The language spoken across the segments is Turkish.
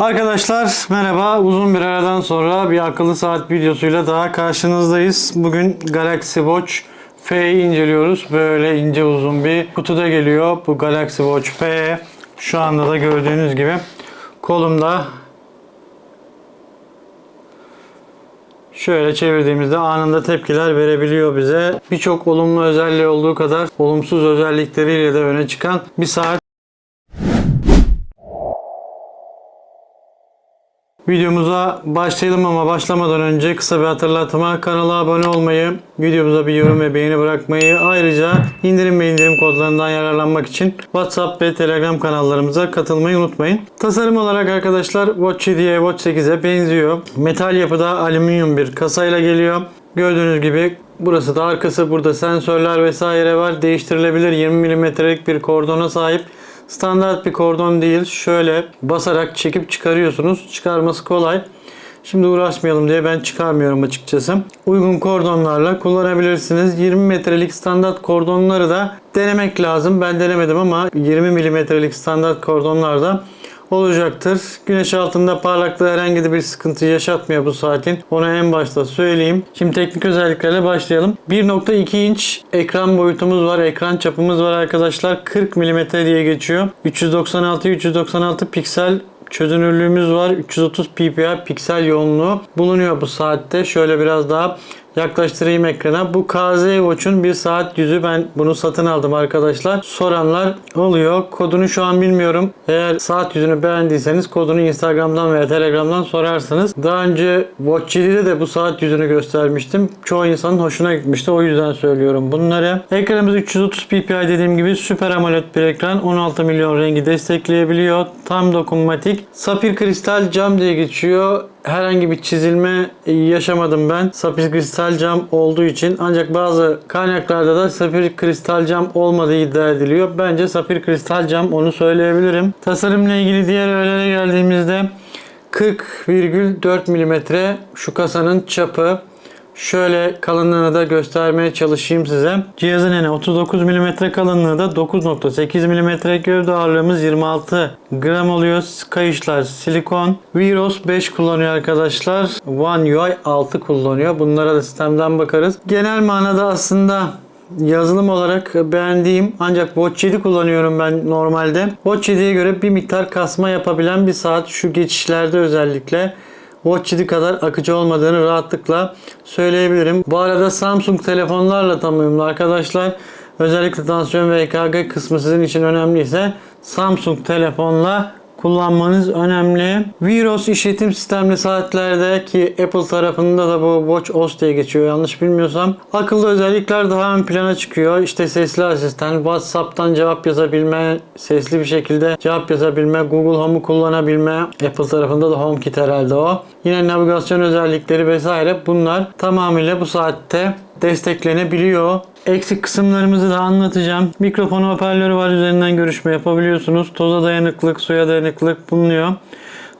Arkadaşlar merhaba. Uzun bir aradan sonra bir akıllı saat videosuyla daha karşınızdayız. Bugün Galaxy Watch F'yi inceliyoruz. Böyle ince uzun bir kutuda geliyor. Bu Galaxy Watch F. Şu anda da gördüğünüz gibi kolumda Şöyle çevirdiğimizde anında tepkiler verebiliyor bize. Birçok olumlu özelliği olduğu kadar olumsuz özellikleriyle de öne çıkan bir saat. Videomuza başlayalım ama başlamadan önce kısa bir hatırlatma. Kanala abone olmayı, videomuza bir yorum ve beğeni bırakmayı, ayrıca indirim ve indirim kodlarından yararlanmak için WhatsApp ve Telegram kanallarımıza katılmayı unutmayın. Tasarım olarak arkadaşlar Watch 7'ye Watch 8'e benziyor. Metal yapıda alüminyum bir kasayla geliyor. Gördüğünüz gibi burası da arkası. Burada sensörler vesaire var. Değiştirilebilir 20 mm'lik bir kordona sahip. Standart bir kordon değil. Şöyle basarak çekip çıkarıyorsunuz. Çıkarması kolay. Şimdi uğraşmayalım diye ben çıkarmıyorum açıkçası. Uygun kordonlarla kullanabilirsiniz. 20 metrelik standart kordonları da denemek lazım. Ben denemedim ama 20 milimetrelik standart kordonlarda olacaktır. Güneş altında parlaklığı herhangi bir sıkıntı yaşatmıyor bu saatin. Onu en başta söyleyeyim. Şimdi teknik özelliklerle başlayalım. 1.2 inç ekran boyutumuz var. Ekran çapımız var arkadaşlar. 40 mm diye geçiyor. 396 396 piksel çözünürlüğümüz var. 330 ppi piksel yoğunluğu bulunuyor bu saatte. Şöyle biraz daha yaklaştırayım ekrana. Bu KZ Watch'un bir saat yüzü. Ben bunu satın aldım arkadaşlar. Soranlar oluyor. Kodunu şu an bilmiyorum. Eğer saat yüzünü beğendiyseniz kodunu Instagram'dan veya Telegram'dan sorarsınız. Daha önce Watch 7'de de bu saat yüzünü göstermiştim. Çoğu insanın hoşuna gitmişti. O yüzden söylüyorum bunları. Ekranımız 330 ppi dediğim gibi Super AMOLED bir ekran. 16 milyon rengi destekleyebiliyor. Tam dokunmatik. Safir kristal cam diye geçiyor herhangi bir çizilme yaşamadım ben. Safir kristal cam olduğu için ancak bazı kaynaklarda da safir kristal cam olmadığı iddia ediliyor. Bence safir kristal cam onu söyleyebilirim. Tasarımla ilgili diğer öğelere geldiğimizde 40,4 mm şu kasanın çapı. Şöyle kalınlığını da göstermeye çalışayım size. Cihazın eni 39 mm kalınlığı da 9.8 mm gövde ağırlığımız 26 gram oluyor. Kayışlar silikon. Viros 5 kullanıyor arkadaşlar. One UI 6 kullanıyor. Bunlara da sistemden bakarız. Genel manada aslında yazılım olarak beğendiğim ancak Watch 7 kullanıyorum ben normalde. Watch 7'ye göre bir miktar kasma yapabilen bir saat şu geçişlerde özellikle. Watch 7 kadar akıcı olmadığını rahatlıkla söyleyebilirim. Bu arada Samsung telefonlarla tam uyumlu arkadaşlar. Özellikle tansiyon ve EKG kısmı sizin için önemliyse Samsung telefonla kullanmanız önemli. Viros işletim sistemli saatlerde ki Apple tarafında da bu Watch OS diye geçiyor yanlış bilmiyorsam. Akıllı özellikler daha ön plana çıkıyor. İşte sesli asistan, WhatsApp'tan cevap yazabilme, sesli bir şekilde cevap yazabilme, Google Home'u kullanabilme. Apple tarafında da HomeKit herhalde o. Yine navigasyon özellikleri vesaire bunlar tamamıyla bu saatte desteklenebiliyor. Eksik kısımlarımızı da anlatacağım. Mikrofon hoparlörü var üzerinden görüşme yapabiliyorsunuz. Toza dayanıklılık, suya dayanıklılık bulunuyor.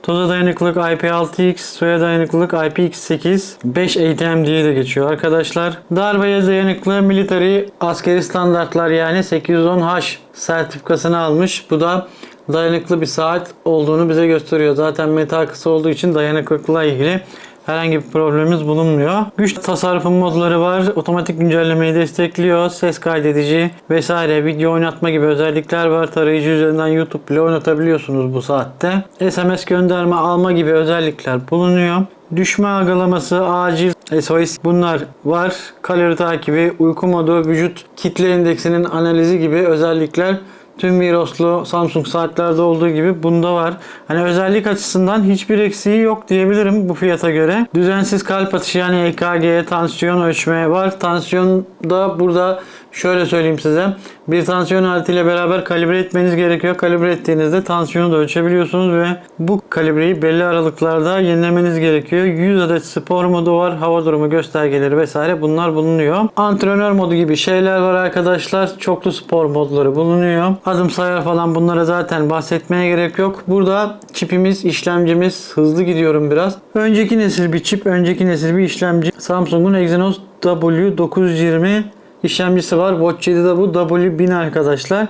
Toza dayanıklılık IP6X, suya dayanıklılık IPX8, 5 ATM diye de geçiyor arkadaşlar. Darbeye dayanıklı military askeri standartlar yani 810H sertifikasını almış. Bu da dayanıklı bir saat olduğunu bize gösteriyor. Zaten metal kısa olduğu için dayanıklılıkla ilgili herhangi bir problemimiz bulunmuyor. Güç tasarrufu modları var. Otomatik güncellemeyi destekliyor. Ses kaydedici vesaire video oynatma gibi özellikler var. Tarayıcı üzerinden YouTube bile oynatabiliyorsunuz bu saatte. SMS gönderme alma gibi özellikler bulunuyor. Düşme algılaması, acil SOS bunlar var. Kalori takibi, uyku modu, vücut kitle indeksinin analizi gibi özellikler tüm Viros'lu Samsung saatlerde olduğu gibi bunda var. Hani özellik açısından hiçbir eksiği yok diyebilirim bu fiyata göre. Düzensiz kalp atışı yani EKG, tansiyon ölçme var. Tansiyon da burada şöyle söyleyeyim size. Bir tansiyon aletiyle beraber kalibre etmeniz gerekiyor. Kalibre ettiğinizde tansiyonu da ölçebiliyorsunuz ve bu kalibreyi belli aralıklarda yenilemeniz gerekiyor. 100 adet spor modu var. Hava durumu göstergeleri vesaire bunlar bulunuyor. Antrenör modu gibi şeyler var arkadaşlar. Çoklu spor modları bulunuyor. Adım sayar falan bunlara zaten bahsetmeye gerek yok. Burada çipimiz, işlemcimiz hızlı gidiyorum biraz. Önceki nesil bir çip, önceki nesil bir işlemci. Samsung'un Exynos W920 işlemcisi var. Watch 7'de bu W1000 arkadaşlar.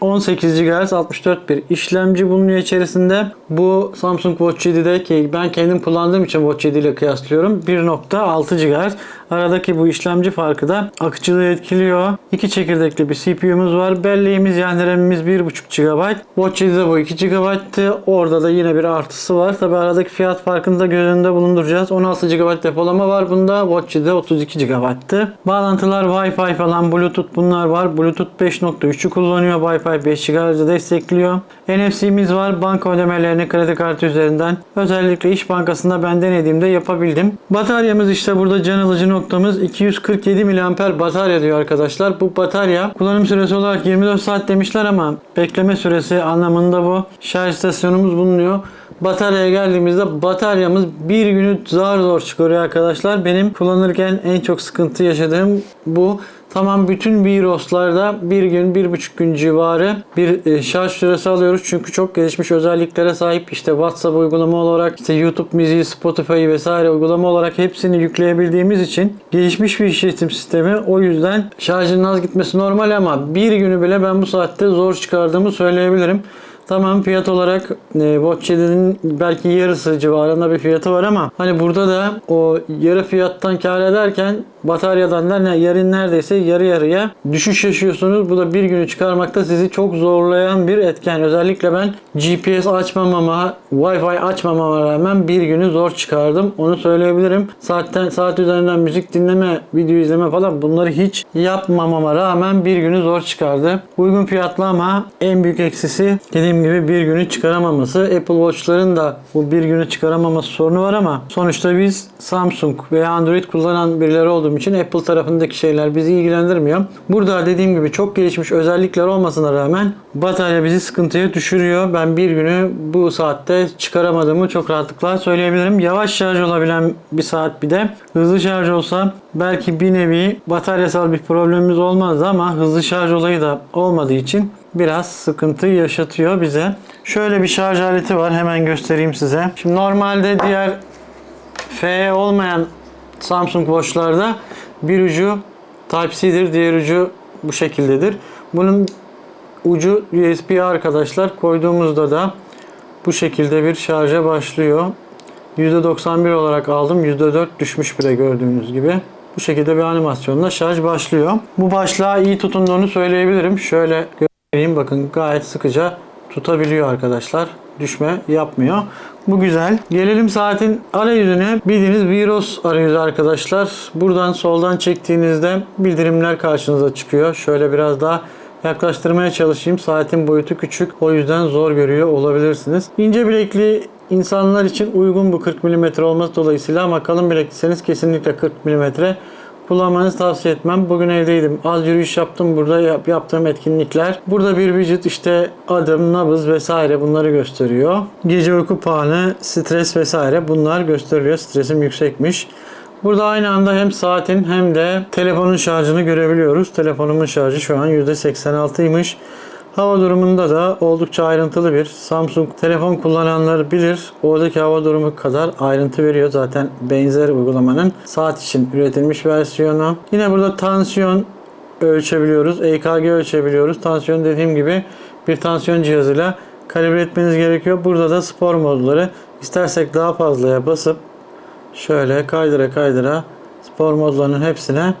18 GHz 64 bir işlemci bulunuyor içerisinde. Bu Samsung Watch 7'de ki ben kendim kullandığım için Watch 7 ile kıyaslıyorum. 1.6 GHz. Aradaki bu işlemci farkı da akıcılığı etkiliyor. İki çekirdekli bir CPU'muz var. Belleğimiz yani RAM'imiz 1.5 GB. Watch 7'de bu 2 GB'tı. Orada da yine bir artısı var. Tabi aradaki fiyat farkını da göz önünde bulunduracağız. 16 GB depolama var bunda. Watch 7'de 32 GB'tı. Bağlantılar Wi-Fi falan Bluetooth bunlar var. Bluetooth 5.3'ü kullanıyor. Wi-Fi 5 GHz'ı destekliyor. NFC'miz var. Banka ödemelerini kredi kartı üzerinden özellikle İş Bankası'nda ben denediğimde yapabildim. Bataryamız işte burada can alıcı noktamız 247 mAh batarya diyor arkadaşlar. Bu batarya kullanım süresi olarak 24 saat demişler ama bekleme süresi anlamında bu. Şarj istasyonumuz bulunuyor. Bataryaya geldiğimizde bataryamız bir günü zar zor çıkarıyor arkadaşlar. Benim kullanırken en çok sıkıntı yaşadığım bu. Tamam bütün Viros'larda bir gün, bir buçuk gün civarı bir e, şarj süresi alıyoruz. Çünkü çok gelişmiş özelliklere sahip işte WhatsApp uygulama olarak, işte YouTube müziği, Spotify vesaire uygulama olarak hepsini yükleyebildiğimiz için gelişmiş bir işletim sistemi. O yüzden şarjın az gitmesi normal ama bir günü bile ben bu saatte zor çıkardığımı söyleyebilirim. Tamam fiyat olarak e, 7'nin belki yarısı civarında bir fiyatı var ama hani burada da o yarı fiyattan kar ederken bataryadan da yarın neredeyse yarı yarıya düşüş yaşıyorsunuz. Bu da bir günü çıkarmakta sizi çok zorlayan bir etken. Özellikle ben GPS açmamama, Wi-Fi açmamama rağmen bir günü zor çıkardım. Onu söyleyebilirim. Saatten saat üzerinden müzik dinleme, video izleme falan bunları hiç yapmamama rağmen bir günü zor çıkardı. Uygun fiyatlı ama en büyük eksisi dediğim gibi bir günü çıkaramaması. Apple Watch'ların da bu bir günü çıkaramaması sorunu var ama sonuçta biz Samsung veya Android kullanan birileri olduğum için Apple tarafındaki şeyler bizi ilgilendirmiyor. Burada dediğim gibi çok gelişmiş özellikler olmasına rağmen batarya bizi sıkıntıya düşürüyor. Ben bir günü bu saatte çıkaramadığımı çok rahatlıkla söyleyebilirim. Yavaş şarj olabilen bir saat bir de hızlı şarj olsa belki bir nevi bataryasal bir problemimiz olmazdı ama hızlı şarj olayı da olmadığı için biraz sıkıntı yaşatıyor bize. Şöyle bir şarj aleti var. Hemen göstereyim size. Şimdi normalde diğer F olmayan Samsung Watch'larda bir ucu Type-C'dir, diğer ucu bu şekildedir. Bunun ucu USB arkadaşlar. Koyduğumuzda da bu şekilde bir şarja başlıyor. %91 olarak aldım. %4 düşmüş bile gördüğünüz gibi. Bu şekilde bir animasyonla şarj başlıyor. Bu başlığa iyi tutunduğunu söyleyebilirim. Şöyle göstereyim bakın gayet sıkıca tutabiliyor arkadaşlar. Düşme yapmıyor. Bu güzel. Gelelim saatin arayüzüne. Bildiğiniz Viros arayüzü arkadaşlar. Buradan soldan çektiğinizde bildirimler karşınıza çıkıyor. Şöyle biraz daha yaklaştırmaya çalışayım. Saatin boyutu küçük. O yüzden zor görüyor olabilirsiniz. İnce bilekli insanlar için uygun bu 40 mm olması dolayısıyla ama kalın bilekliseniz kesinlikle 40 mm kullanmanızı tavsiye etmem. Bugün evdeydim. Az yürüyüş yaptım. Burada yap- yaptığım etkinlikler. Burada bir widget işte adım, nabız vesaire bunları gösteriyor. Gece uyku puanı, stres vesaire bunlar gösteriyor. Stresim yüksekmiş. Burada aynı anda hem saatin hem de telefonun şarjını görebiliyoruz. Telefonumun şarjı şu an %86'ymış. Hava durumunda da oldukça ayrıntılı bir Samsung telefon kullananlar bilir. Oradaki hava durumu kadar ayrıntı veriyor. Zaten benzer uygulamanın saat için üretilmiş versiyonu. Yine burada tansiyon ölçebiliyoruz. EKG ölçebiliyoruz. Tansiyon dediğim gibi bir tansiyon cihazıyla kalibre etmeniz gerekiyor. Burada da spor modları. İstersek daha fazlaya basıp şöyle kaydıra kaydıra spor modlarının hepsine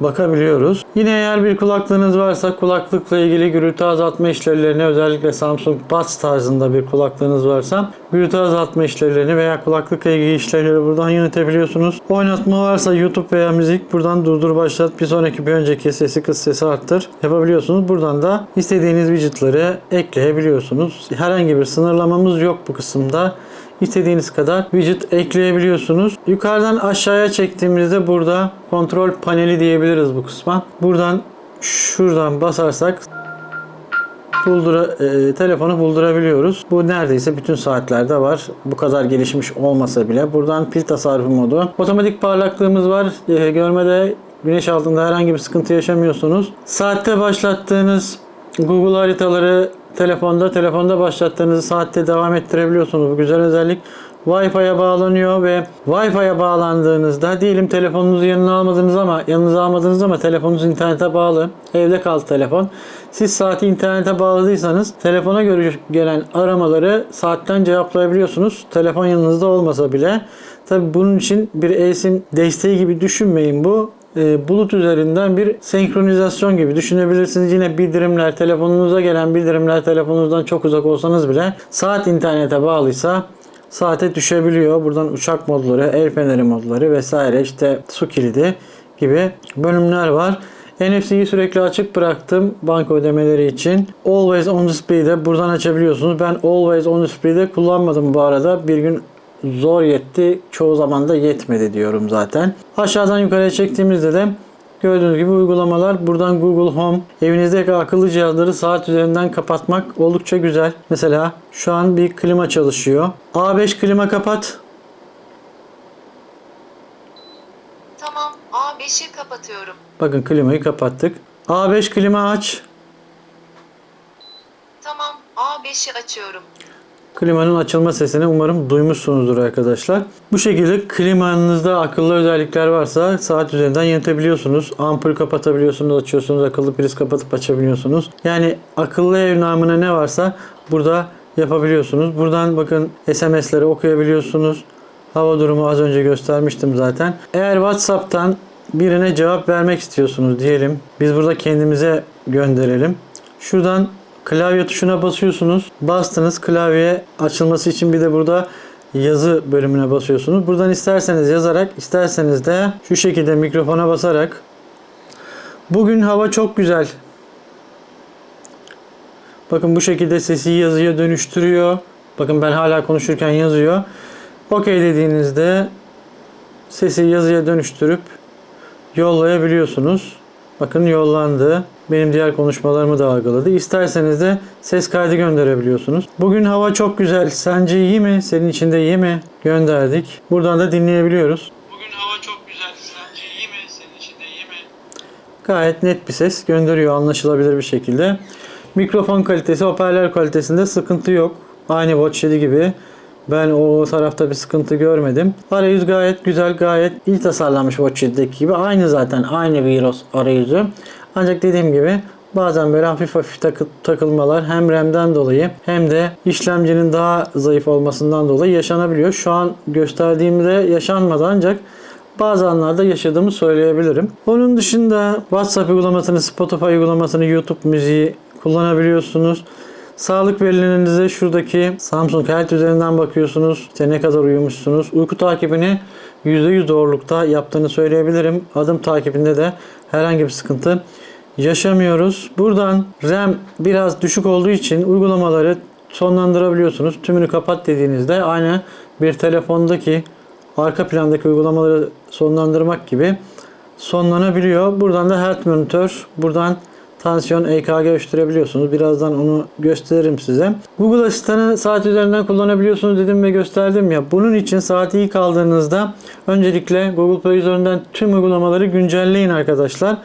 bakabiliyoruz. Yine eğer bir kulaklığınız varsa kulaklıkla ilgili gürültü azaltma işlevlerini özellikle Samsung Buds tarzında bir kulaklığınız varsa gürültü azaltma işlevlerini veya kulaklıkla ilgili işlevleri buradan yönetebiliyorsunuz. Oynatma varsa YouTube veya müzik buradan durdur başlat bir sonraki bir önceki sesi kıs sesi arttır yapabiliyorsunuz. Buradan da istediğiniz widgetları ekleyebiliyorsunuz. Herhangi bir sınırlamamız yok bu kısımda. İstediğiniz kadar widget ekleyebiliyorsunuz. Yukarıdan aşağıya çektiğimizde burada kontrol paneli diyebiliriz bu kısma. Buradan şuradan basarsak buldura, e, telefonu buldurabiliyoruz. Bu neredeyse bütün saatlerde var. Bu kadar gelişmiş olmasa bile. Buradan pil tasarrufu modu. Otomatik parlaklığımız var. E, görmede güneş altında herhangi bir sıkıntı yaşamıyorsunuz. Saatte başlattığınız Google haritaları telefonda. Telefonda başlattığınızı saatte devam ettirebiliyorsunuz. Bu güzel özellik. Wi-Fi'ye bağlanıyor ve Wi-Fi'ye bağlandığınızda diyelim telefonunuzu yanına almadınız ama yanınıza almadınız ama telefonunuz internete bağlı. Evde kaldı telefon. Siz saati internete bağladıysanız telefona göre gelen aramaları saatten cevaplayabiliyorsunuz. Telefon yanınızda olmasa bile. Tabi bunun için bir eSIM desteği gibi düşünmeyin bu. E, bulut üzerinden bir senkronizasyon gibi düşünebilirsiniz. Yine bildirimler, telefonunuza gelen bildirimler telefonunuzdan çok uzak olsanız bile saat internete bağlıysa saate düşebiliyor. Buradan uçak modları, el feneri modları vesaire işte su kilidi gibi bölümler var. NFC'yi sürekli açık bıraktım banka ödemeleri için. Always on display'de buradan açabiliyorsunuz. Ben always on display'de kullanmadım bu arada. Bir gün zor yetti. Çoğu zaman da yetmedi diyorum zaten. Aşağıdan yukarıya çektiğimizde de Gördüğünüz gibi uygulamalar buradan Google Home evinizdeki akıllı cihazları saat üzerinden kapatmak oldukça güzel. Mesela şu an bir klima çalışıyor. A5 klima kapat. Tamam, A5'i kapatıyorum. Bakın klimayı kapattık. A5 klima aç. Tamam, A5'i açıyorum. Klimanın açılma sesini umarım duymuşsunuzdur arkadaşlar. Bu şekilde klimanızda akıllı özellikler varsa saat üzerinden yönetebiliyorsunuz. Ampul kapatabiliyorsunuz, açıyorsunuz. Akıllı priz kapatıp açabiliyorsunuz. Yani akıllı ev namına ne varsa burada yapabiliyorsunuz. Buradan bakın SMS'leri okuyabiliyorsunuz. Hava durumu az önce göstermiştim zaten. Eğer WhatsApp'tan birine cevap vermek istiyorsunuz diyelim. Biz burada kendimize gönderelim. Şuradan klavye tuşuna basıyorsunuz. Bastınız klavye açılması için bir de burada yazı bölümüne basıyorsunuz. Buradan isterseniz yazarak, isterseniz de şu şekilde mikrofona basarak Bugün hava çok güzel. Bakın bu şekilde sesi yazıya dönüştürüyor. Bakın ben hala konuşurken yazıyor. Okey dediğinizde sesi yazıya dönüştürüp yollayabiliyorsunuz. Bakın yollandı. Benim diğer konuşmalarımı da algıladı. İsterseniz de ses kaydı gönderebiliyorsunuz. Bugün hava çok güzel. Sence iyi mi? Senin için de iyi mi? Gönderdik. Buradan da dinleyebiliyoruz. Bugün hava çok güzel. Sence iyi mi? Senin için de iyi mi? Gayet net bir ses gönderiyor anlaşılabilir bir şekilde. Mikrofon kalitesi, hoparlör kalitesinde sıkıntı yok. Aynı Watch 7 gibi. Ben o tarafta bir sıkıntı görmedim. Arayüz gayet güzel, gayet iyi tasarlanmış Watch 7'deki gibi. Aynı zaten, aynı virus arayüzü. Ancak dediğim gibi bazen böyle hafif hafif takı- takılmalar hem RAM'den dolayı hem de işlemcinin daha zayıf olmasından dolayı yaşanabiliyor. Şu an gösterdiğimde yaşanmadı ancak bazı anlarda yaşadığımı söyleyebilirim. Onun dışında WhatsApp uygulamasını, Spotify uygulamasını, YouTube müziği kullanabiliyorsunuz. Sağlık verilerinize şuradaki Samsung Health üzerinden bakıyorsunuz. İşte ne kadar uyumuşsunuz. Uyku takibini %100 doğrulukta yaptığını söyleyebilirim. Adım takibinde de herhangi bir sıkıntı yaşamıyoruz. Buradan RAM biraz düşük olduğu için uygulamaları sonlandırabiliyorsunuz. Tümünü kapat dediğinizde aynı bir telefondaki arka plandaki uygulamaları sonlandırmak gibi sonlanabiliyor. Buradan da health monitor, buradan tansiyon EKG ölçtürebiliyorsunuz. Birazdan onu gösteririm size. Google Asistan'ı saat üzerinden kullanabiliyorsunuz dedim ve gösterdim ya. Bunun için saati ilk aldığınızda öncelikle Google Play üzerinden tüm uygulamaları güncelleyin arkadaşlar.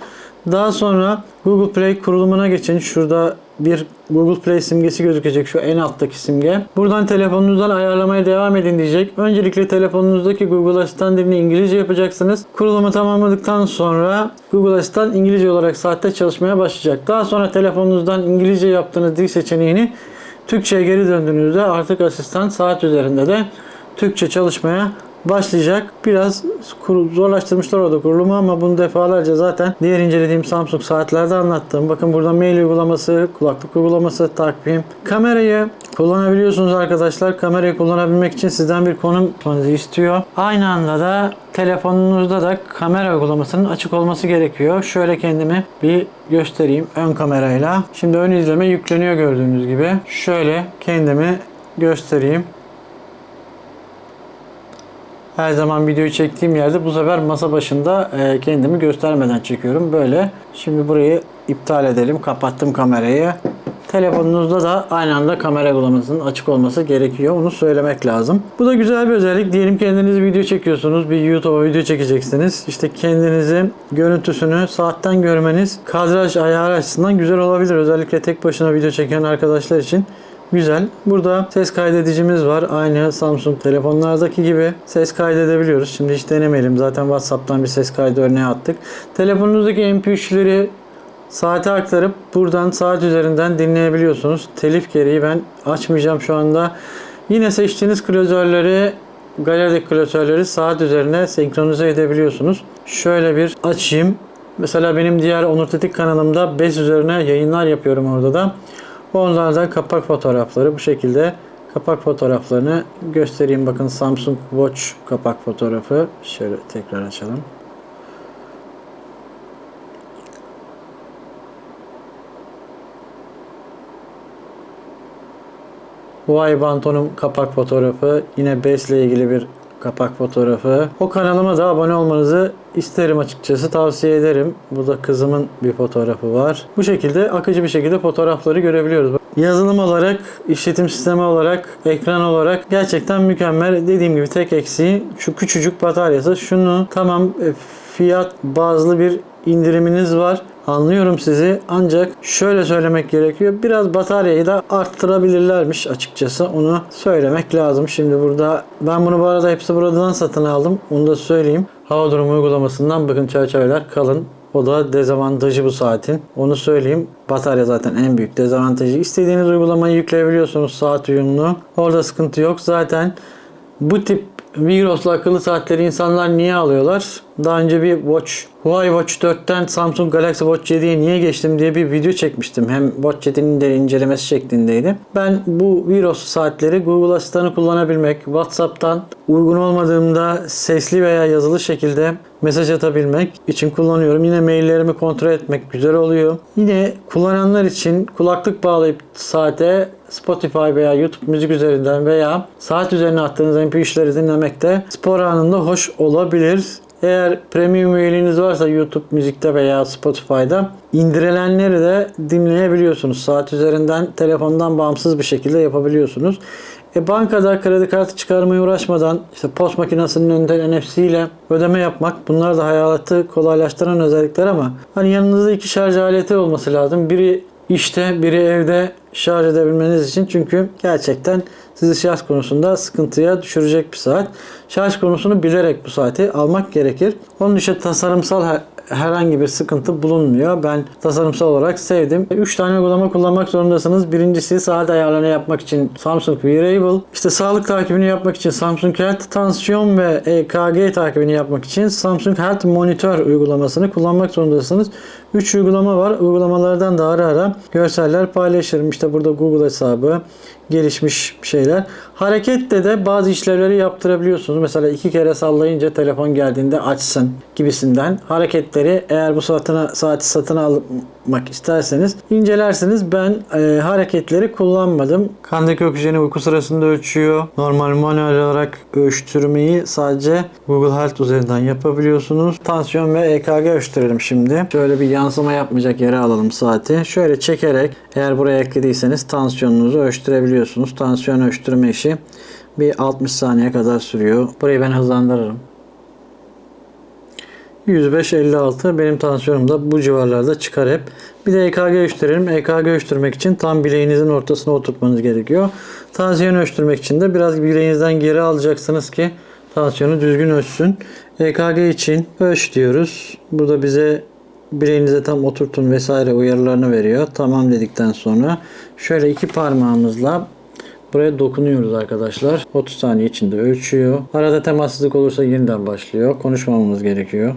Daha sonra Google Play kurulumuna geçin. Şurada bir Google Play simgesi gözükecek şu en alttaki simge. Buradan telefonunuzdan ayarlamaya devam edin diyecek. Öncelikle telefonunuzdaki Google Asistan dilini İngilizce yapacaksınız. Kurulumu tamamladıktan sonra Google Asistan İngilizce olarak saatte çalışmaya başlayacak. Daha sonra telefonunuzdan İngilizce yaptığınız dil seçeneğini Türkçe'ye geri döndüğünüzde artık asistan saat üzerinde de Türkçe çalışmaya başlayacak. Biraz zorlaştırmışlar orada kurulumu ama bunu defalarca zaten diğer incelediğim Samsung saatlerde anlattım. Bakın burada mail uygulaması, kulaklık uygulaması, takvim. Kamerayı kullanabiliyorsunuz arkadaşlar. Kamerayı kullanabilmek için sizden bir konum tutmanızı istiyor. Aynı anda da telefonunuzda da kamera uygulamasının açık olması gerekiyor. Şöyle kendimi bir göstereyim ön kamerayla. Şimdi ön izleme yükleniyor gördüğünüz gibi. Şöyle kendimi göstereyim. Her zaman videoyu çektiğim yerde bu sefer masa başında e, kendimi göstermeden çekiyorum. Böyle. Şimdi burayı iptal edelim. Kapattım kamerayı. telefonunuzda da aynı anda kamera uygulamasının açık olması gerekiyor. Onu söylemek lazım. Bu da güzel bir özellik. Diyelim kendiniz video çekiyorsunuz. Bir YouTube'a video çekeceksiniz. İşte kendinizi görüntüsünü saatten görmeniz kadraj ayarı açısından güzel olabilir. Özellikle tek başına video çeken arkadaşlar için Güzel. Burada ses kaydedicimiz var. Aynı Samsung telefonlardaki gibi ses kaydedebiliyoruz. Şimdi hiç denemeyelim. Zaten WhatsApp'tan bir ses kaydı örneği attık. Telefonunuzdaki MP3'leri saate aktarıp buradan saat üzerinden dinleyebiliyorsunuz. Telif gereği ben açmayacağım şu anda. Yine seçtiğiniz klasörleri galerideki klasörleri saat üzerine senkronize edebiliyorsunuz. Şöyle bir açayım. Mesela benim diğer Onur Tetik kanalımda 5 üzerine yayınlar yapıyorum orada da. Onlardan kapak fotoğrafları bu şekilde kapak fotoğraflarını göstereyim. Bakın Samsung Watch kapak fotoğrafı. Şöyle tekrar açalım. Huawei Banton'un kapak fotoğrafı. Yine BES ile ilgili bir kapak fotoğrafı. O kanalıma da abone olmanızı isterim açıkçası. Tavsiye ederim. Burada kızımın bir fotoğrafı var. Bu şekilde akıcı bir şekilde fotoğrafları görebiliyoruz. Yazılım olarak, işletim sistemi olarak, ekran olarak gerçekten mükemmel. Dediğim gibi tek eksiği şu küçücük bataryası. Şunu tamam e, fiyat bazlı bir indiriminiz var. Anlıyorum sizi ancak şöyle söylemek gerekiyor. Biraz bataryayı da arttırabilirlermiş açıkçası. Onu söylemek lazım. Şimdi burada ben bunu bu arada hepsi buradan satın aldım. Onu da söyleyeyim. Hava durumu uygulamasından bakın çerçeveler kalın. O da dezavantajı bu saatin. Onu söyleyeyim. Batarya zaten en büyük dezavantajı. İstediğiniz uygulamayı yükleyebiliyorsunuz saat uyumlu. Orada sıkıntı yok. Zaten bu tip Viros'la akıllı saatleri insanlar niye alıyorlar? Daha önce bir Watch, Huawei Watch 4'ten Samsung Galaxy Watch 7'ye niye geçtim diye bir video çekmiştim. Hem Watch 7'nin de incelemesi şeklindeydi. Ben bu Viros saatleri Google Asistan'ı kullanabilmek, WhatsApp'tan uygun olmadığımda sesli veya yazılı şekilde mesaj atabilmek için kullanıyorum. Yine maillerimi kontrol etmek güzel oluyor. Yine kullananlar için kulaklık bağlayıp saate Spotify veya YouTube müzik üzerinden veya saat üzerine attığınız MP3'leri dinlemekte spor anında hoş olabilir. Eğer premium üyeliğiniz varsa YouTube müzikte veya Spotify'da indirilenleri de dinleyebiliyorsunuz. Saat üzerinden telefondan bağımsız bir şekilde yapabiliyorsunuz. E bankada kredi kartı çıkarmaya uğraşmadan işte post makinesinin önünde NFC ile ödeme yapmak bunlar da hayatı kolaylaştıran özellikler ama hani yanınızda iki şarj aleti olması lazım. Biri işte biri evde şarj edebilmeniz için çünkü gerçekten sizi şarj konusunda sıkıntıya düşürecek bir saat. Şarj konusunu bilerek bu saati almak gerekir. Onun için tasarımsal herhangi bir sıkıntı bulunmuyor. Ben tasarımsal olarak sevdim. 3 tane uygulama kullanmak zorundasınız. Birincisi saat ayarlarını yapmak için Samsung Wearable. İşte sağlık takibini yapmak için Samsung Health, tansiyon ve EKG takibini yapmak için Samsung Health Monitor uygulamasını kullanmak zorundasınız. 3 uygulama var. Uygulamalardan da ara ara görseller paylaşırım. İşte burada Google hesabı, gelişmiş şeyler. Harekette de bazı işlevleri yaptırabiliyorsunuz. Mesela iki kere sallayınca telefon geldiğinde açsın gibisinden. Hareketleri eğer bu satına, saati satın almak isterseniz incelersiniz. Ben e, hareketleri kullanmadım. Kandaki oksijeni uyku sırasında ölçüyor. Normal manuel olarak ölçtürmeyi sadece Google Health üzerinden yapabiliyorsunuz. Tansiyon ve EKG ölçtürelim şimdi. Şöyle bir yansıma yapmayacak yere alalım saati. Şöyle çekerek eğer buraya eklediyseniz tansiyonunuzu ölçtürebiliyorsunuz. Tansiyon ölçtürme işi bir 60 saniye kadar sürüyor. Burayı ben hızlandırırım. 105-56 benim tansiyonum da bu civarlarda çıkar hep. Bir de EKG ölçtürelim. EKG ölçtürmek için tam bileğinizin ortasına oturtmanız gerekiyor. Tansiyon ölçtürmek için de biraz bileğinizden geri alacaksınız ki tansiyonu düzgün ölçsün. EKG için ölç diyoruz. Burada bize bileğinize tam oturtun vesaire uyarılarını veriyor. Tamam dedikten sonra şöyle iki parmağımızla Buraya dokunuyoruz arkadaşlar. 30 saniye içinde ölçüyor. Arada temassızlık olursa yeniden başlıyor. Konuşmamamız gerekiyor.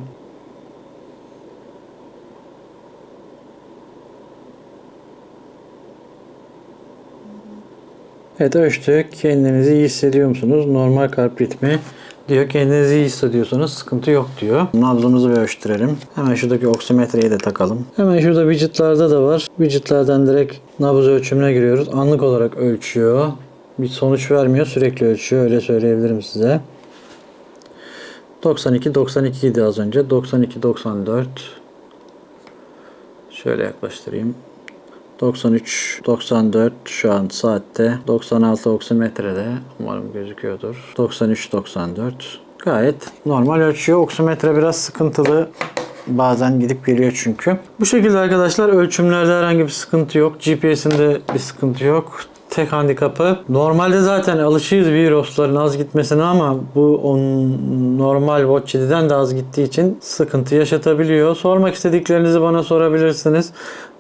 Evet ölçtük. Kendinizi iyi hissediyor musunuz? Normal kalp ritmi diyor. Kendinizi iyi hissediyorsanız sıkıntı yok diyor. Nabzımızı bir ölçtürelim. Hemen şuradaki oksimetreyi de takalım. Hemen şurada widgetlarda da var. Widgetlerden direkt nabız ölçümüne giriyoruz. Anlık olarak ölçüyor. Bir sonuç vermiyor. Sürekli ölçüyor. Öyle söyleyebilirim size. 92 92 idi az önce. 92 94 Şöyle yaklaştırayım. 93, 94 şu an saatte. 96 oksimetrede. Umarım gözüküyordur. 93, 94. Gayet normal ölçüyor. Oksimetre biraz sıkıntılı. Bazen gidip geliyor çünkü. Bu şekilde arkadaşlar ölçümlerde herhangi bir sıkıntı yok. GPS'inde bir sıkıntı yok. Tek handikapı. Normalde zaten alışığız virusların az gitmesine ama bu on, normal Watch 7'den de az gittiği için sıkıntı yaşatabiliyor. Sormak istediklerinizi bana sorabilirsiniz.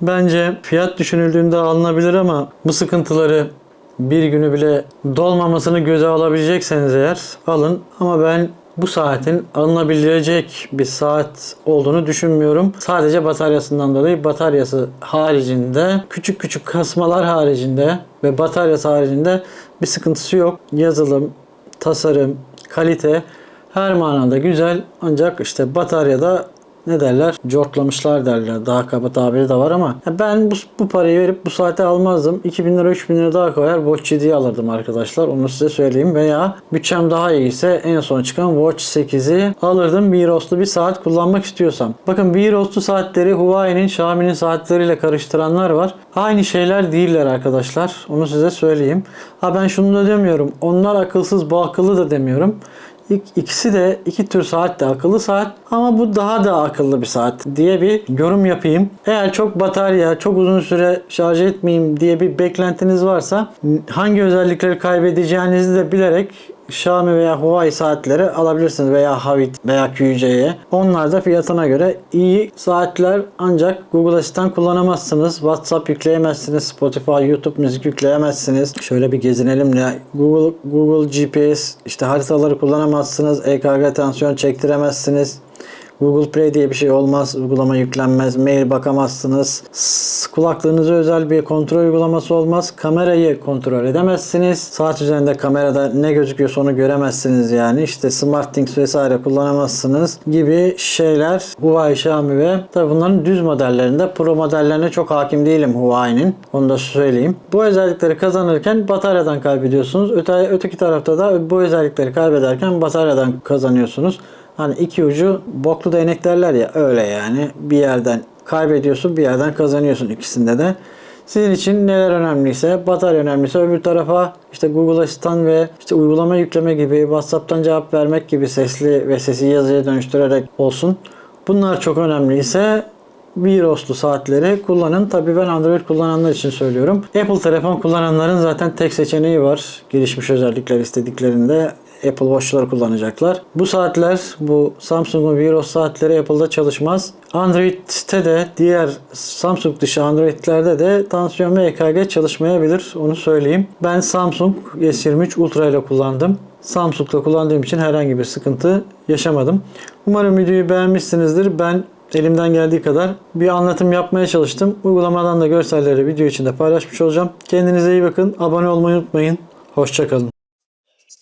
Bence fiyat düşünüldüğünde alınabilir ama bu sıkıntıları bir günü bile dolmamasını göze alabilecekseniz eğer alın. Ama ben bu saatin alınabilecek bir saat olduğunu düşünmüyorum. Sadece bataryasından dolayı bataryası haricinde küçük küçük kasmalar haricinde ve bataryası haricinde bir sıkıntısı yok. Yazılım, tasarım, kalite her manada güzel ancak işte bataryada ne derler? Cortlamışlar derler. Daha kaba tabiri de var ama ben bu, bu parayı verip bu saate almazdım. 2000 lira 3000 lira daha koyar Watch 7'yi alırdım arkadaşlar. Onu size söyleyeyim. Veya bütçem daha iyiyse en son çıkan Watch 8'i alırdım. Bir roslu bir saat kullanmak istiyorsam. Bakın bir roslu saatleri Huawei'nin Xiaomi'nin saatleriyle karıştıranlar var. Aynı şeyler değiller arkadaşlar. Onu size söyleyeyim. Ha ben şunu da demiyorum. Onlar akılsız bu akıllı da demiyorum. İk- İkisi de iki tür saat de akıllı saat ama bu daha da akıllı bir saat diye bir yorum yapayım. Eğer çok batarya, çok uzun süre şarj etmeyeyim diye bir beklentiniz varsa hangi özellikleri kaybedeceğinizi de bilerek Xiaomi veya Huawei saatleri alabilirsiniz veya Havit veya QC'ye. Onlar da fiyatına göre iyi saatler ancak Google Asistan kullanamazsınız. WhatsApp yükleyemezsiniz. Spotify, YouTube müzik yükleyemezsiniz. Şöyle bir gezinelim ya. Google Google GPS işte haritaları kullanamazsınız. EKG tansiyon çektiremezsiniz. Google Play diye bir şey olmaz. Uygulama yüklenmez. Mail bakamazsınız. Kulaklığınıza özel bir kontrol uygulaması olmaz. Kamerayı kontrol edemezsiniz. Saat üzerinde kamerada ne gözüküyorsa onu göremezsiniz yani. İşte SmartThings vesaire kullanamazsınız gibi şeyler Huawei, Xiaomi ve tabi bunların düz modellerinde Pro modellerine çok hakim değilim Huawei'nin. Onu da söyleyeyim. Bu özellikleri kazanırken bataryadan kaybediyorsunuz. Öte, öteki tarafta da bu özellikleri kaybederken bataryadan kazanıyorsunuz. Hani iki ucu boklu değnek derler ya öyle yani. Bir yerden kaybediyorsun bir yerden kazanıyorsun ikisinde de. Sizin için neler önemliyse, batarya önemliyse öbür tarafa işte Google Asistan ve işte uygulama yükleme gibi, WhatsApp'tan cevap vermek gibi sesli ve sesi yazıya dönüştürerek olsun. Bunlar çok önemliyse Viros'lu saatleri kullanın. Tabii ben Android kullananlar için söylüyorum. Apple telefon kullananların zaten tek seçeneği var. Gelişmiş özellikler istediklerinde Apple Watch'ları kullanacaklar. Bu saatler, bu Samsung'un Viros saatleri Apple'da çalışmaz. Android'te de diğer Samsung dışı Android'lerde de tansiyon ve EKG çalışmayabilir. Onu söyleyeyim. Ben Samsung S23 Ultra ile kullandım. Samsung'da kullandığım için herhangi bir sıkıntı yaşamadım. Umarım videoyu beğenmişsinizdir. Ben elimden geldiği kadar bir anlatım yapmaya çalıştım. Uygulamadan da görselleri video içinde paylaşmış olacağım. Kendinize iyi bakın. Abone olmayı unutmayın. Hoşçakalın.